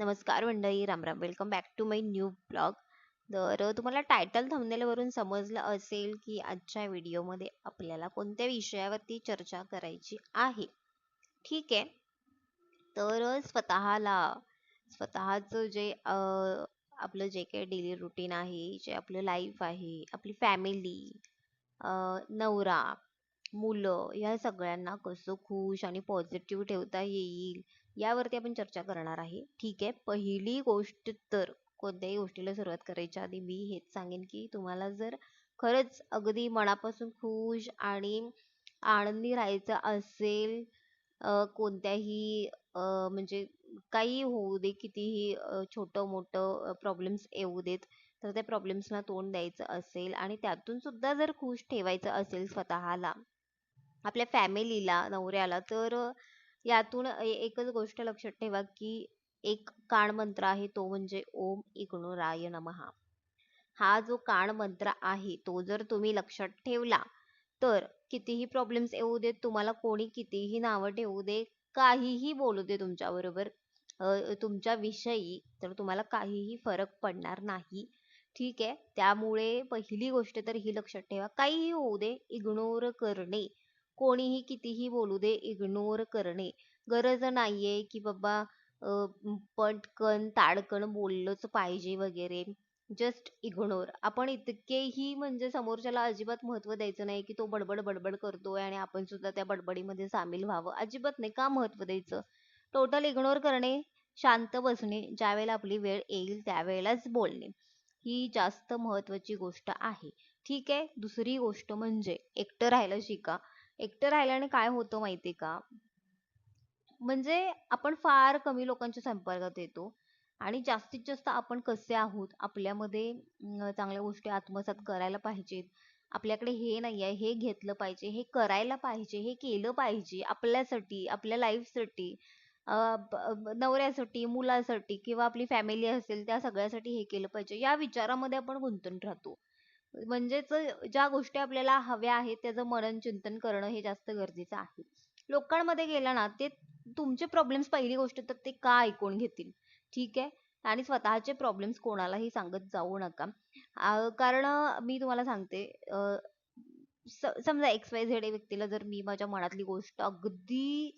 नमस्कार मंडळी Ram Ram. Welcome back to my new blog तर तुम्हाला टायटल वरून समजलं असेल की आजच्या व्हिडिओमध्ये आपल्याला कोणत्या विषयावरती चर्चा करायची आहे. ठीक आहे? तर स्वतःला स्वतःचं जे आपलं जे काही डेली रुटीन आहे जे आपलं लाईफ आहे आपली फॅमिली नवरा मुलं या सगळ्यांना कसं खुश आणि पॉझिटिव्ह ठेवता येईल यावरती आपण चर्चा करणार आहे. ठीक आहे. पहिली गोष्ट तर कोणत्याही गोष्टीला सुरुवात करायच्या आधी मी हेच सांगेन की तुम्हाला जर खरंच अगदी मनापासून खुश आणि आनंदी राहायचं असेल कोणत्याही म्हणजे काही होऊ दे कितीही छोटं मोठं प्रॉब्लेम्स येऊ देत तर त्या प्रॉब्लेम्सना तोंड द्यायचं असेल आणि त्यातून सुद्धा जर खुश ठेवायचं असेल स्वतःला आपल्या फॅमिलीला नवऱ्याला तर यातून एकच गोष्ट लक्षात ठेवा की एक काण मंत्र आहे तो म्हणजे ओम इग्नोराय नमहा. हा जो काण मंत्र आहे तो जर तुम्ही लक्षात ठेवला तर कितीही प्रॉब्लेम्स येऊ देत तुम्हाला कोणी कितीही नावं ठेवू दे काहीही बोलू दे तुमच्याबरोबर तुमच्याविषयी तर तुम्हाला काहीही फरक पडणार नाही. ठीक आहे? त्यामुळे पहिली गोष्ट तर ही लक्षात ठेवा काहीही होऊ दे इग्नोर करणे. कोणीही कितीही बोलू दे इग्नोर करणे. गरज नाहीये की बाबा पटकन ताडकन बोललंच पाहिजे वगैरे. जस्ट इग्नोर आपण इतकेही म्हणजे समोरच्याला अजिबात महत्त्व द्यायचं नाही की तो बडबड बडबड करतोय आणि आपण सुद्धा त्या बडबडीमध्ये सामील व्हावं. अजिबात नाही. का महत्त्व द्यायचं? टोटल इग्नोर करणे शांत बसणे ज्यावेळेला आपली वेळ येईल त्यावेळेलाच बोलणे. ही जास्त महत्वाची गोष्ट आहे. ठीक आहे? दुसरी गोष्ट म्हणजे एकटं राहायला शिका. एकटं राहिल्याने काय होतं माहितीये का? म्हणजे आपण फार कमी लोकांच्या संपर्कात येतो आणि जास्तीत जास्त आपण कसे आहोत आपल्यामध्ये चांगल्या गोष्टी आत्मसात करायला पाहिजेत. आपल्याकडे हे नाही आहे हे घेतलं पाहिजे हे करायला पाहिजे हे केलं पाहिजे आपल्यासाठी आपल्या लाईफसाठी नवऱ्यासाठी मुलासाठी किंवा आपली फॅमिली असेल त्या सगळ्यासाठी हे केलं पाहिजे. या विचारामध्ये आपण गुंतून राहतो. म्हणजेच ज्या गोष्टी आपल्याला हव्या आहेत त्याचं मनन चिंतन करणं हे जास्त गरजेचं आहे. लोकांमध्ये गेला ना ते तुमचे प्रॉब्लेम्स पहिली गोष्ट तर ते का ऐकून घेतील? ठीक आहे? आणि स्वतःचे प्रॉब्लेम्स कोणालाही सांगत जाऊ नका. कारण मी तुम्हाला सांगते समजा एक्स वाय झेड व्यक्तीला जर मी माझ्या मनातली गोष्ट अगदी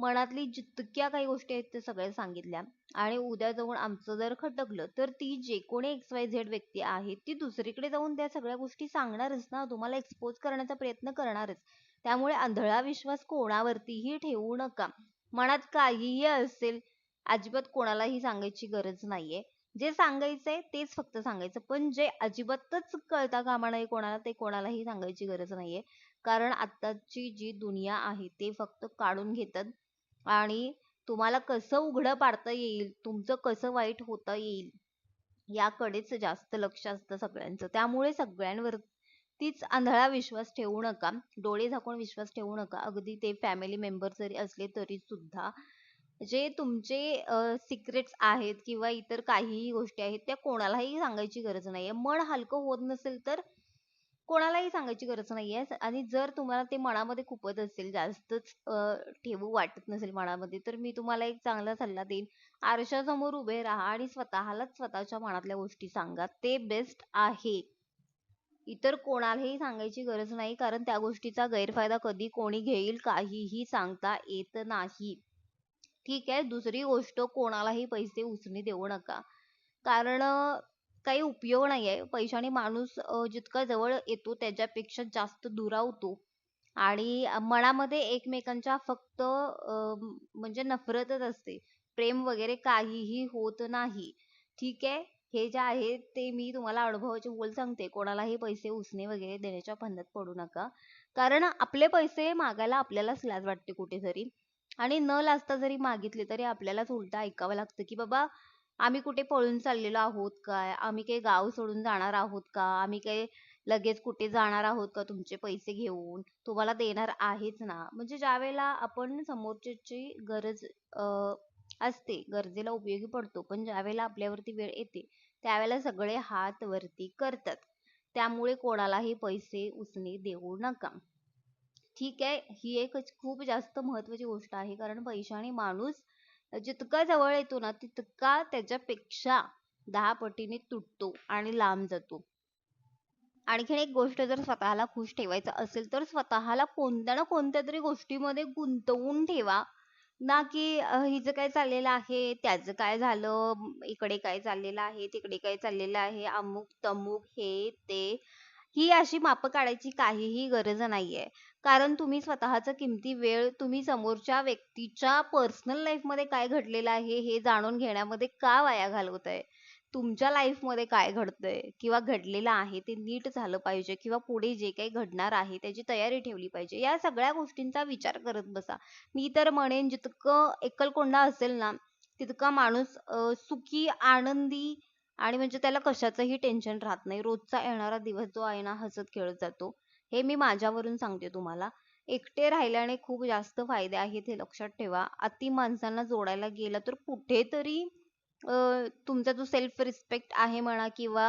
मनातली जितक्या काही गोष्टी आहेत त्या सगळ्या सांगितल्या. आणि उद्या जाऊन आमचं जर खटकलं तर ती जे कोणी एक्स वाय झेड व्यक्ती आहे ती दुसरीकडे जाऊन त्या सगळ्या गोष्टी सांगणारच ना. तुम्हाला एक्सपोज करण्याचा प्रयत्न करणारच. त्यामुळे आंधळा विश्वास कोणावरतीही ठेवू नका. मनात काहीही असेल अजिबात कोणालाही सांगायची गरज नाहीये. जे सांगायचंय तेच फक्त सांगायचं. पण जे अजिबातच कळता कामा नाही कोणाला ते कोणालाही सांगायची गरज नाहीये. कारण आताची जी दुनिया आहे ते फक्त काढून घेतात. आणि तुम्हाला कसं उघडं पाडता येईल तुमचं कसं वाईट होता येईल याकडेच जास्त लक्ष असतं सगळ्यांचं. त्यामुळे सगळ्यांवर तीच आंधळा विश्वास ठेवू नका डोळे झाकून विश्वास ठेवू नका. अगदी ते फॅमिली मेंबर जरी असले तरी सुद्धा जे तुमचे सिक्रेट्स आहेत किंवा इतर काहीही गोष्टी आहेत त्या कोणालाही सांगायची गरज नाहीये. मन हलकं होत नसेल तर कोणालाही सांगायची गरज नाहीये. आणि जर तुम्हाला ते मनामध्ये खूपच असेल जास्तच ठेवू वाटत नसेल मनामध्ये तर मी तुम्हाला एक चांगला सल्ला देईन. आरशासमोर उभे राहा आणि स्वतःलाच स्वतःच्या मनातल्या गोष्टी सांगा. ते बेस्ट आहे. इतर कोणालाही सांगायची गरज नाही कारण त्या गोष्टीचा गैरफायदा कधी कोणी घेईल काहीही सांगता येत नाही. ठीक आहे? दुसरी गोष्ट कोणालाही पैसे उसने देऊ नका. कारण काही उपयोग नाहीये. पैशाने माणूस जितका जवळ येतो त्याच्यापेक्षा जास्त दुरावतो. आणि मनामध्ये एकमेकांच्या फक्त म्हणजे नफरतच असते. प्रेम वगैरे काहीही होत नाही. ठीक आहे? हे जे आहे ते मी तुम्हाला अनुभवाचे बोल सांगते. कोणालाही पैसे उसने वगैरे देण्याच्या फंदात पडू नका. कारण आपले पैसे मागायला आपल्यालाच लाज वाटते कुठेतरी. आणि न लाजता जरी मागितले तरी आपल्यालाच उलट ऐकावं लागतं की बाबा आम्ही कुठे पळून चाललेलो आहोत काय? आम्ही काही गाव सोडून जाणार आहोत का? आम्ही काही लगेच कुठे जाणार आहोत का तुमचे पैसे घेऊन? तुम्हाला देणार आहेच ना? म्हणजे ज्या वेळेला आपण समोरच्याची गरज असते गरजेला उपयोगी पडतो पण ज्या वेळेला आपल्यावरती वेळ येते त्यावेळेला सगळे हात वरती करतात. त्यामुळे कोणालाही पैसे उसने देऊ नका. ठीक आहे? ही एक खूप जास्त महत्वाची गोष्ट आहे कारण पैशाने माणूस जितका जवळ येतो ना तितका त्याच्यापेक्षा दहा पटीने तुटतो आणि लांब जातो. आणखीन एक गोष्ट जर स्वतःला खुश ठेवायचं असेल तर स्वतःला कोणत्या ना कोणत्या तरी गोष्टीमध्ये गुंतवून ठेवा. ना की हिचं काय चाललेलं आहे त्याचं काय झालं इकडे काय चाललेलं आहे तिकडे काय चाललेलं आहे अमुक तमुक हे ते. ही अशी माप काढायची काहीही गरज नाहीये. कारण तुम्ही स्वतःचा किमती वेळ तुम्ही समोरच्या व्यक्तीच्या पर्सनल लाईफमध्ये काय घडलेलं आहे हे जाणून घेण्यामध्ये का वाया घालवताय? तुमच्या लाईफमध्ये काय घडतंय? किंवा घडलेलं आहे ते नीट झालं पाहिजे किंवा पुढे जे काही घडणार आहे त्याची तयारी ठेवली पाहिजे. या सगळ्या गोष्टींचा विचार करत बसा. मी तर म्हणेन जितकं एकलकोंडा असेल ना तितका माणूस सुखी आनंदी आणि म्हणजे त्याला कशाचंही टेन्शन राहत नाही. रोजचा येणारा दिवस जो आहे ना हसत खेळत जातो. हे मी माझ्यावरून सांगते तुम्हाला. एकटे राहिल्याने खूप जास्त फायदे आहेत हे लक्षात ठेवा. अति माणसांना जोडायला गेलं तर कुठेतरी तुमचा जो सेल्फ रिस्पेक्ट आहे म्हणा किंवा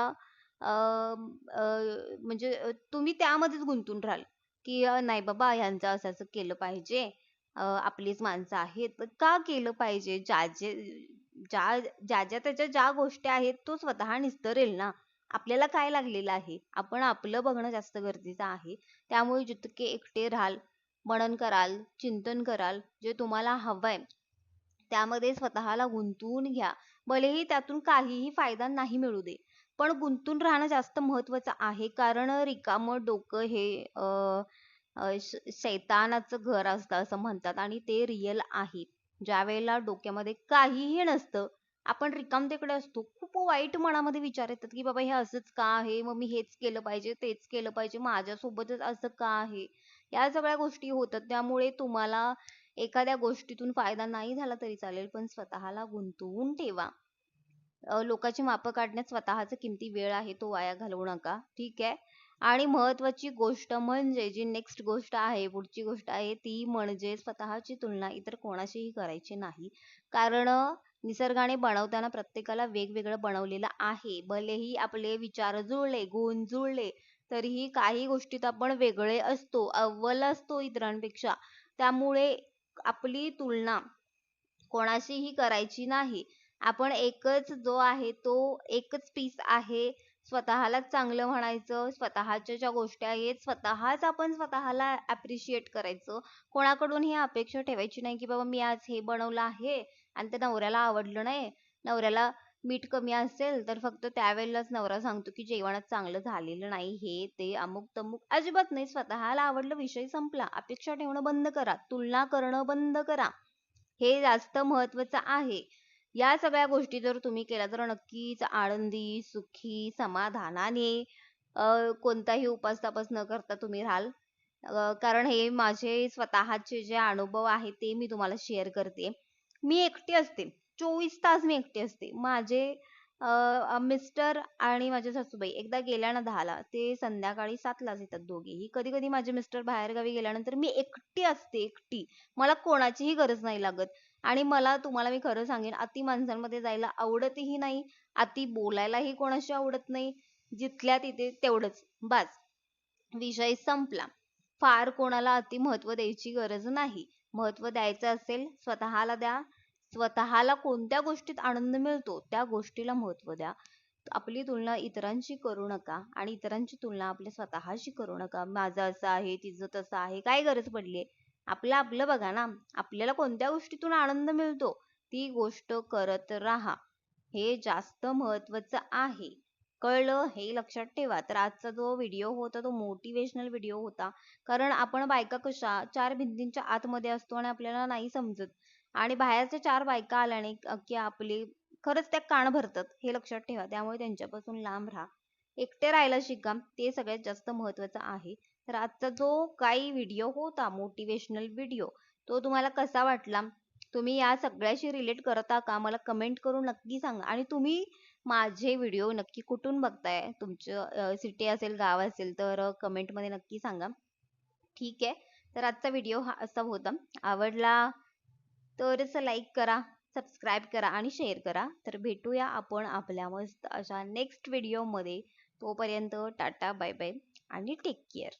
म्हणजे तुम्ही त्यामध्येच गुंतून राहाल. की नाही बाबा यांचं असं असं केलं पाहिजे. आपलीच माणसं आहेत. का केलं पाहिजे? ज्या ज्या ज्या ज्या त्याच्या ज्या गोष्टी आहेत तो स्वतः निस्तरेल ना? आपल्याला काय लागलेलं आहे? आपण आपलं बघणं जास्त गरजेचं आहे. त्यामुळे जितके एकटे राहाल मनन कराल चिंतन कराल जे तुम्हाला हवंय त्यामध्ये स्वतःला गुंतवून घ्या. भलेही त्यातून काहीही फायदा नाही मिळू दे पण गुंतून राहणं जास्त महत्वाचं आहे. कारण रिकामं डोकं हे शैतानाचं घर असतं असं म्हणतात आणि ते रिअल आहे. ज्या वेळेला डोक्यामध्ये काहीही नसतं आपण रिकामतेकडे असतो खूप वाईट मनामध्ये विचार येतात की बाबा हे असंच का आहे? मग मी हेच केलं पाहिजे तेच केलं पाहिजे माझ्यासोबतच असं का आहे? या सगळ्या गोष्टी होतात त्यामुळे तुम्हाला एखाद्या गोष्टीतून फायदा नाही झाला तरी चालेल पण स्वतःला गुंतवून ठेवा. लोकांची माप काढण्यात स्वतःचा किमती वेळ आहे तो वाया घालवू नका ठीक आहे? आणि महत्वाची गोष्ट म्हणजे जी नेक्स्ट गोष्ट आहे पुढची गोष्ट आहे ती म्हणजे स्वतःची तुलना इतर कोणाशीही करायची नाही. कारण निसर्गाने बनवताना प्रत्येकाला वेगवेगळं बनवलेलं आहे. भलेही आपले विचार जुळले गुण जुळले तरीही काही गोष्टीत आपण वेगळे असतो अव्वल असतो इतरांपेक्षा. त्यामुळे आपली तुलना कोणाशीही करायची नाही. आपण एकच जो आहे तो एकच पीस आहे. स्वतःलाच चांगलं म्हणायचं स्वतःच्या ज्या गोष्टी आहेत स्वतःच आपण स्वतःला अप्रिशिएट करायचं. कोणाकडून ही अपेक्षा ठेवायची नाही की बाबा मी आज हे बनवलं आहे. आणि ते नवऱ्याला आवडलं नाही. नवऱ्याला मीठ कमी असेल तर फक्त त्यावेळेलाच नवरा सांगतो की जेवणात चांगलं झालेलं नाही हे ते अमुक तमुक. अजिबात नाही स्वतःला आवडलं विषय संपला. अपेक्षा ठेवणं बंद करा. तुलना करणं बंद करा. हे जास्त महत्वाचं आहे. या सगळ्या गोष्टी जर तुम्ही केल्या तर नक्कीच आनंदी सुखी समाधानाने कोणताही उपास तापास न करता तुम्ही राहाल. कारण हे माझे स्वतःचे जे अनुभव आहेत ते मी तुम्हाला शेअर करते. मी एकटी असते. चोवीस तास मी एकटी असते. माझे मिस्टर आणि माझे सासूबाई एकदा गेल्या ना दहाला ते संध्याकाळी सातलाच येतात दोघेही कधी कधी माझे मिस्टर बाहेरगावी गेल्यानंतर मी एकटी असते एकटी. मला कोणाचीही गरज नाही लागत. आणि मला तुम्हाला मी खरं सांगेन अति माणसांमध्ये जायला आवडतही नाही अति बोलायलाही कोणाशी आवडत नाही. जिथल्या तिथे तेवढंच. बास. विषय संपला. फार कोणाला अति महत्त्व द्यायची गरज नाही. महत्त्व द्यायचं असेल स्वतःला द्या. स्वतःला कोणत्या गोष्टीत आनंद मिळतो त्या गोष्टीला महत्त्व द्या. आपली तुलना इतरांशी करू नका आणि इतरांची तुलना आपल्या स्वतःशी करू नका. माझं असं आहे तिचं तसं आहे काय गरज पडली आपलं आपलं बघा ना. आपल्याला कोणत्या गोष्टीतून आनंद मिळतो? ती गोष्ट करत राहा. हे जास्त महत्वाचं आहे. कळलं हे लक्षात ठेवा. तर आजचा जो व्हिडिओ होता तो मोटिवेशनल व्हिडिओ होता. कारण आपण बायका कशा चार भिंतींच्या आतमध्ये असतो आणि आपल्याला नाही समजत. आणि बाहेरच्या चार बायका आल्याने की आपली खरंच त्या कान भरतात हे लक्षात ठेवा. त्यामुळे त्यांच्यापासून लांब राहा. एकटे राहायला शिका. ते सगळ्यात जास्त महत्वाचं आहे. तर आजचा जो काही व्हिडिओ होता मोटिवेशनल व्हिडिओ तो तुम्हाला कसा वाटला? तुम्ही या सगळ्याशी रिलेट करता का? मला कमेंट करून नक्की सांगा. आणि तुम्ही माझे व्हिडिओ नक्की कुठून बघताय? तुमचं सिटी असेल गाव असेल तर कमेंटमध्ये नक्की सांगा. ठीक आहे? तर आजचा व्हिडिओ हा असा होता. आवडला तरच लाईक करा सबस्क्राईब करा आणि शेअर करा. तर भेटूया आपण आपल्या मस्त अशा नेक्स्ट व्हिडिओमध्ये. तोपर्यंत टाटा बाय बाय आणि टेक केअर.